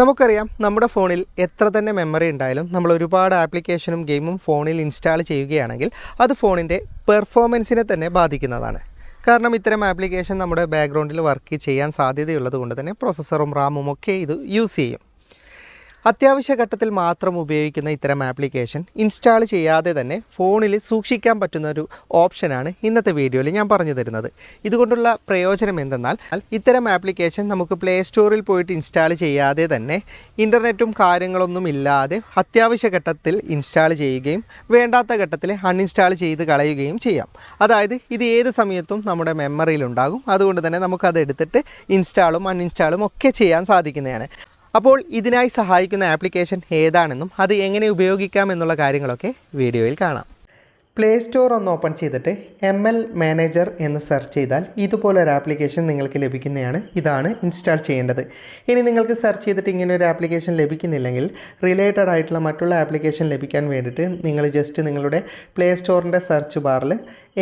നമുക്കറിയാം നമ്മുടെ ഫോണിൽ എത്ര തന്നെ മെമ്മറി ഉണ്ടായാലും നമ്മൾ ഒരുപാട് ആപ്ലിക്കേഷനും ഗെയിമും ഫോണിൽ ഇൻസ്റ്റാൾ ചെയ്യുകയാണെങ്കിൽ അത് ഫോണിന്റെ പെർഫോമൻസിനെ തന്നെ ബാധിക്കുന്നതാണ്. കാരണം ഇത്തരം ആപ്ലിക്കേഷൻ നമ്മുടെ ബാക്ക്ഗ്രൗണ്ടിൽ വർക്ക് ചെയ്യാൻ സാധ്യതയുള്ളത് കൊണ്ട് തന്നെ പ്രോസസ്സറും റാമും ഒക്കെ ഇത് യൂസ് ചെയ്യും. അത്യാവശ്യ ഘട്ടത്തിൽ മാത്രം ഉപയോഗിക്കുന്ന ഇത്തരം ആപ്ലിക്കേഷൻ ഇൻസ്റ്റാൾ ചെയ്യാതെ തന്നെ ഫോണിൽ സൂക്ഷിക്കാൻ പറ്റുന്ന ഒരു ഓപ്ഷനാണ് ഇന്നത്തെ വീഡിയോയിൽ ഞാൻ പറഞ്ഞു തരുന്നത്. ഇതുകൊണ്ടുള്ള പ്രയോജനം എന്തെന്നാൽ ഇത്തരം ആപ്ലിക്കേഷൻ നമുക്ക് പ്ലേ സ്റ്റോറിൽ പോയിട്ട് ഇൻസ്റ്റാൾ ചെയ്യാതെ തന്നെ ഇന്റർനെറ്റും കാര്യങ്ങളൊന്നും ഇല്ലാതെ അത്യാവശ്യ ഘട്ടത്തിൽ ഇൻസ്റ്റാൾ ചെയ്യുകയും വേണ്ടാത്ത ഘട്ടത്തിൽ അൺഇൻസ്റ്റാൾ ചെയ്ത് കളയുകയും ചെയ്യാം. അതായത് ഇത് ഏത് സമയത്തും നമ്മുടെ മെമ്മറിയിലുണ്ടാകും അതുകൊണ്ട് തന്നെ നമുക്കത് എടുത്തിട്ട് ഇൻസ്റ്റാളും അൺഇൻസ്റ്റാളും ഒക്കെ ചെയ്യാൻ സാധിക്കുന്നതാണ്. അപ്പോൾ ഇതിനായി സഹായിക്കുന്ന ആപ്ലിക്കേഷൻ ഏതാണെന്നും അത് എങ്ങനെ ഉപയോഗിക്കാം എന്നുള്ള കാര്യങ്ങളൊക്കെ വീഡിയോയിൽ കാണാം. പ്ലേ സ്റ്റോർ ഒന്ന് ഓപ്പൺ ചെയ്തിട്ട് എം എൽ മാനേജർ എന്ന് സെർച്ച് ചെയ്താൽ ഇതുപോലൊരു ആപ്ലിക്കേഷൻ നിങ്ങൾക്ക് ലഭിക്കുന്നതാണ്. ഇതാണ് ഇൻസ്റ്റാൾ ചെയ്യേണ്ടത്. ഇനി നിങ്ങൾക്ക് സെർച്ച് ചെയ്തിട്ട് ഇങ്ങനെ ഒരു ആപ്ലിക്കേഷൻ ലഭിക്കുന്നില്ലെങ്കിൽ റിലേറ്റഡ് ആയിട്ടുള്ള മറ്റുള്ള ആപ്ലിക്കേഷൻ ലഭിക്കാൻ വേണ്ടിയിട്ട് നിങ്ങൾ ജസ്റ്റ് നിങ്ങളുടെ പ്ലേ സ്റ്റോറിന്റെ സെർച്ച് ബാറിൽ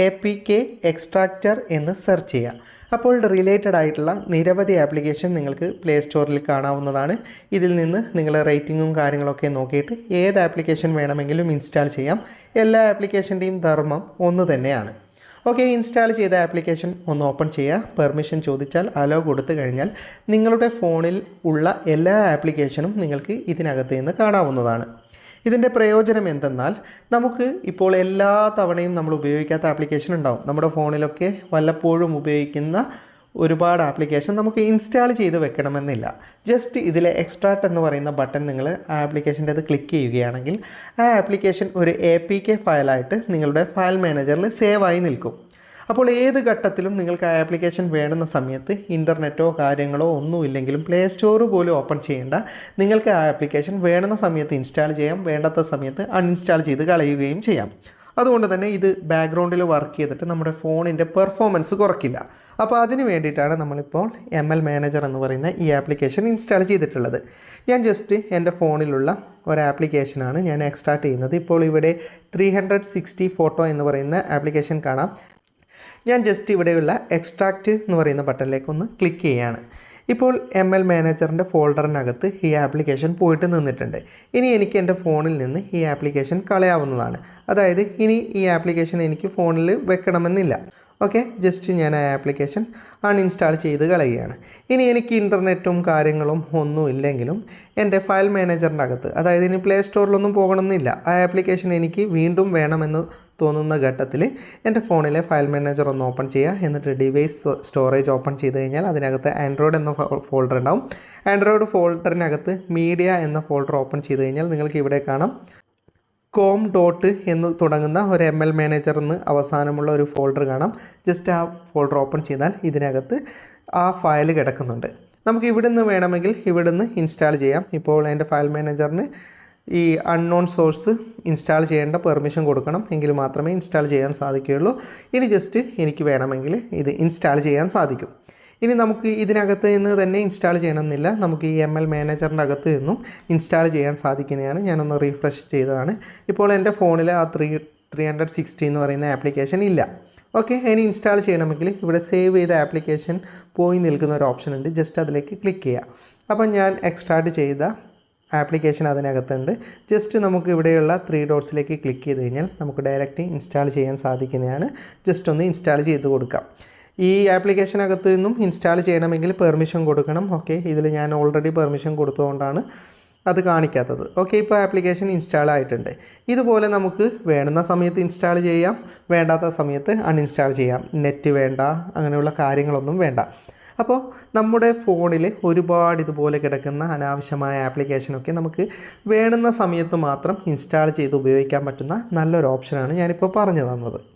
എ പി കെ എക്സ്ട്രാക്റ്റർ എന്ന് സെർച്ച് ചെയ്യുക. അപ്പോൾ റിലേറ്റഡ് ആയിട്ടുള്ള നിരവധി ആപ്ലിക്കേഷൻ നിങ്ങൾക്ക് പ്ലേ സ്റ്റോറിൽ കാണാവുന്നതാണ്. ഇതിൽ നിന്ന് നിങ്ങൾ റേറ്റിങ്ങും കാര്യങ്ങളൊക്കെ നോക്കിയിട്ട് ഏത് ആപ്ലിക്കേഷൻ വേണമെങ്കിലും ഇൻസ്റ്റാൾ ചെയ്യാം. എല്ലാ ആപ്ലിക്കേഷന്റെയും ധർമ്മം ഒന്ന് തന്നെയാണ്. ഓക്കെ ഇൻസ്റ്റാൾ ചെയ്ത ആപ്ലിക്കേഷൻ ഒന്ന് ഓപ്പൺ ചെയ്യുക. പെർമിഷൻ ചോദിച്ചാൽ അലോ കൊടുത്തു കഴിഞ്ഞാൽ നിങ്ങളുടെ ഫോണിൽ ഉള്ള എല്ലാ ആപ്ലിക്കേഷനും നിങ്ങൾക്ക് ഇതിനകത്ത് നിന്ന് കാണാവുന്നതാണ്. ഇതിന്റെ പ്രയോജനം എന്തെന്നാൽ നമുക്ക് ഇപ്പോൾ എല്ലാ തവണയും നമ്മൾ ഉപയോഗിക്കാത്ത ആപ്ലിക്കേഷൻ ഉണ്ടാവും. നമ്മുടെ ഫോണിലൊക്കെ വല്ലപ്പോഴും ഉപയോഗിക്കുന്ന ഒരുപാട് ആപ്ലിക്കേഷൻ നമുക്ക് ഇൻസ്റ്റാൾ ചെയ്ത് വെക്കണമെന്നില്ല. ജസ്റ്റ് ഇതിലെ എക്സ്ട്രാക്ട് എന്ന് പറയുന്ന ബട്ടൺ നിങ്ങൾ ആ ആപ്ലിക്കേഷന്റെ അത് ക്ലിക്ക് ചെയ്യുകയാണെങ്കിൽ ആ ആപ്ലിക്കേഷൻ ഒരു എ പി കെ ഫയലായിട്ട് നിങ്ങളുടെ ഫയൽ മാനേജറിൽ സേവായി നിൽക്കും. അപ്പോൾ ഏത് ഘട്ടത്തിലും നിങ്ങൾക്ക് ആപ്ലിക്കേഷൻ വേണ്ടുന്ന സമയത്ത് ഇന്റർനെറ്റോ കാര്യങ്ങളോ ഒന്നും ഇല്ലെങ്കിലും പ്ലേ സ്റ്റോർ പോലും ഓപ്പൺ ചെയ്യേണ്ട. നിങ്ങൾക്ക് ആ ആപ്ലിക്കേഷൻ വേണ്ടുന്ന സമയത്ത് ഇൻസ്റ്റാൾ ചെയ്യാം. വേണ്ടാത്ത സമയത്ത് അൺഇൻസ്റ്റാൾ ചെയ്ത് കളയുകയും ചെയ്യാം. അതുകൊണ്ട് തന്നെ ഇത് ബാക്ക്ഗ്രൗണ്ടിൽ വർക്ക് ചെയ്തിട്ട് നമ്മുടെ ഫോണിന്റെ പെർഫോമൻസ് കുറയ്ക്കില്ല. അപ്പോൾ അതിന് വേണ്ടിയിട്ടാണ് നമ്മളിപ്പോൾ എം എൽ മാനേജർ എന്ന് പറയുന്ന ഈ ആപ്ലിക്കേഷൻ ഇൻസ്റ്റാൾ ചെയ്തിട്ടുള്ളത്. ഞാൻ ജസ്റ്റ് എന്റെ ഫോണിലുള്ള ഒരു ആപ്ലിക്കേഷനാണ് ഞാൻ എക്സ്ട്രാക്ട് ചെയ്യുന്നത്. ഇപ്പോൾ ഇവിടെ ത്രീ ഹൺഡ്രഡ് സിക്സ്റ്റി ഫോട്ടോ എന്ന് പറയുന്ന ആപ്ലിക്കേഷൻ കാണാം. ഞാൻ ജസ്റ്റ് ഇവിടെയുള്ള എക്സ്ട്രാക്റ്റ് എന്ന് പറയുന്ന ബട്ടണിലേക്ക് ഒന്ന് ക്ലിക്ക് ചെയ്യുകയാണ് ഇപ്പോൾ എം എൽ മാനേജറിന്റെ ഫോൾഡറിനകത്ത് ഈ ആപ്ലിക്കേഷൻ പോയിട്ട് നിന്നിട്ടുണ്ട്. ഇനി എനിക്ക് എന്റെ ഫോണിൽ നിന്ന് ഈ ആപ്ലിക്കേഷൻ കളയാവുന്നതാണ്. അതായത് ഇനി ഈ ആപ്ലിക്കേഷൻ എനിക്ക് ഫോണിൽ വെക്കണമെന്നില്ല. ഓക്കെ ജസ്റ്റ് ഞാൻ ആ ആപ്ലിക്കേഷൻ അൺഇൻസ്റ്റാൾ ചെയ്ത് കളയുകയാണ്. ഇനി എനിക്ക് ഇന്റർനെറ്റും കാര്യങ്ങളും ഒന്നും ഇല്ലെങ്കിലും എന്റെ ഫയൽ മാനേജറിന്റെ അകത്ത് അതായത് ഇനി പ്ലേ സ്റ്റോറിലൊന്നും പോകണമെന്നില്ല. ആ ആപ്ലിക്കേഷൻ എനിക്ക് വീണ്ടും വേണമെന്ന് തോന്നുന്ന ഘട്ടത്തിൽ എന്റെ ഫോണിലെ ഫയൽ മാനേജർ ഒന്ന് ഓപ്പൺ ചെയ്യുക. എന്നിട്ട് ഡിവൈസ് സ്റ്റോറേജ് ഓപ്പൺ ചെയ്ത് കഴിഞ്ഞാൽ അതിനകത്ത് ആൻഡ്രോയിഡ് എന്ന ഫോൾഡർ ഉണ്ടാവും. ആൻഡ്രോയിഡ് ഫോൾഡറിനകത്ത് മീഡിയ എന്ന ഫോൾഡർ ഓപ്പൺ ചെയ്ത് കഴിഞ്ഞാൽ നിങ്ങൾക്ക് ഇവിടെ കാണാം. കോം ഡോട്ട് എന്ന് തുടങ്ങുന്ന ഒരു എം എൽ മാനേജർ എന്ന് അവസാനമുള്ള ഒരു ഫോൾഡർ കാണാം. ജസ്റ്റ് ആ ഫോൾഡർ ഓപ്പൺ ചെയ്താൽ ഇതിനകത്ത് ആ ഫയൽ കിടക്കുന്നുണ്ട്. നമുക്ക് ഇവിടുന്ന് വേണമെങ്കിൽ ഇവിടുന്ന് ഇൻസ്റ്റാൾ ചെയ്യാം. ഇപ്പോൾ എന്റെ ഫയൽ മാനേജറിന് ഈ അൺനോൺ സോഴ്സ് ഇൻസ്റ്റാൾ ചെയ്യേണ്ട പെർമിഷൻ കൊടുക്കണം. എങ്കിൽ മാത്രമേ ഇൻസ്റ്റാൾ ചെയ്യാൻ സാധിക്കുകയുള്ളൂ. ഇനി ജസ്റ്റ് എനിക്ക് വേണമെങ്കിൽ ഇത് ഇൻസ്റ്റാൾ ചെയ്യാൻ സാധിക്കും. ഇനി നമുക്ക് ഇതിനകത്ത് നിന്ന് തന്നെ ഇൻസ്റ്റാൾ ചെയ്യണമെന്നില്ല. നമുക്ക് ഈ എം എൽ മാനേജറിന്റെ അകത്ത് നിന്നും ഇൻസ്റ്റാൾ ചെയ്യാൻ സാധിക്കുന്നതാണ്. ഞാനൊന്ന് റീഫ്രഷ് ചെയ്തതാണ്. ഇപ്പോൾ എന്റെ ഫോണിൽ ആ ത്രീ ത്രീ ഹൺഡ്രഡ് സിക്സ്റ്റി എന്ന് പറയുന്ന ആപ്ലിക്കേഷൻ ഇല്ല. ഓക്കെ ഇനി ഇൻസ്റ്റാൾ ചെയ്യണമെങ്കിൽ ഇവിടെ സേവ് ചെയ്ത ആപ്ലിക്കേഷൻ പോയി നിൽക്കുന്ന ഒരു ഓപ്ഷൻ ഉണ്ട്. ജസ്റ്റ് അതിലേക്ക് ക്ലിക്ക് ചെയ്യുക അപ്പം ഞാൻ എക്സ്ട്രാക്ട് ചെയ്ത ആപ്ലിക്കേഷൻ അതിനകത്തുണ്ട്. ജസ്റ്റ് നമുക്ക് ഇവിടെയുള്ള ത്രീ ഡോട്ട്സിലേക്ക് ക്ലിക്ക് ചെയ്ത് കഴിഞ്ഞാൽ നമുക്ക് ഡയറക്റ്റ് ഇൻസ്റ്റാൾ ചെയ്യാൻ സാധിക്കുന്നതാണ്. ജസ്റ്റ് ഒന്ന് ഇൻസ്റ്റാൾ ചെയ്ത് കൊടുക്കാം. ഈ ആപ്ലിക്കേഷനകത്ത് നിന്നും ഇൻസ്റ്റാൾ ചെയ്യണമെങ്കിൽ പെർമിഷൻ കൊടുക്കണം ഓക്കെ? ഇതിൽ ഞാൻ ഓൾറെഡി പെർമിഷൻ കൊടുത്തുകൊണ്ടാണ് അത് കാണിക്കാത്തത്. ഓക്കെ ഇപ്പോൾ ആപ്ലിക്കേഷൻ ഇൻസ്റ്റാൾ ആയിട്ടുണ്ട്. ഇതുപോലെ നമുക്ക് വേണ്ടുന്ന സമയത്ത് ഇൻസ്റ്റാൾ ചെയ്യാം വേണ്ടാത്ത സമയത്ത് അൺഇൻസ്റ്റാൾ ചെയ്യാം. നെറ്റ് വേണ്ട അങ്ങനെയുള്ള കാര്യങ്ങളൊന്നും വേണ്ട. അപ്പോൾ നമ്മുടെ ഫോണിൽ ഒരുപാട് ഇതുപോലെ കിടക്കുന്ന അനാവശ്യമായ ആപ്ലിക്കേഷനൊക്കെ നമുക്ക് വേണ്ടുന്ന സമയത്ത് മാത്രം ഇൻസ്റ്റാൾ ചെയ്ത് ഉപയോഗിക്കാൻ പറ്റുന്ന നല്ലൊരു ഓപ്ഷനാണ് ഞാനിപ്പോൾ പറഞ്ഞു തന്നത്.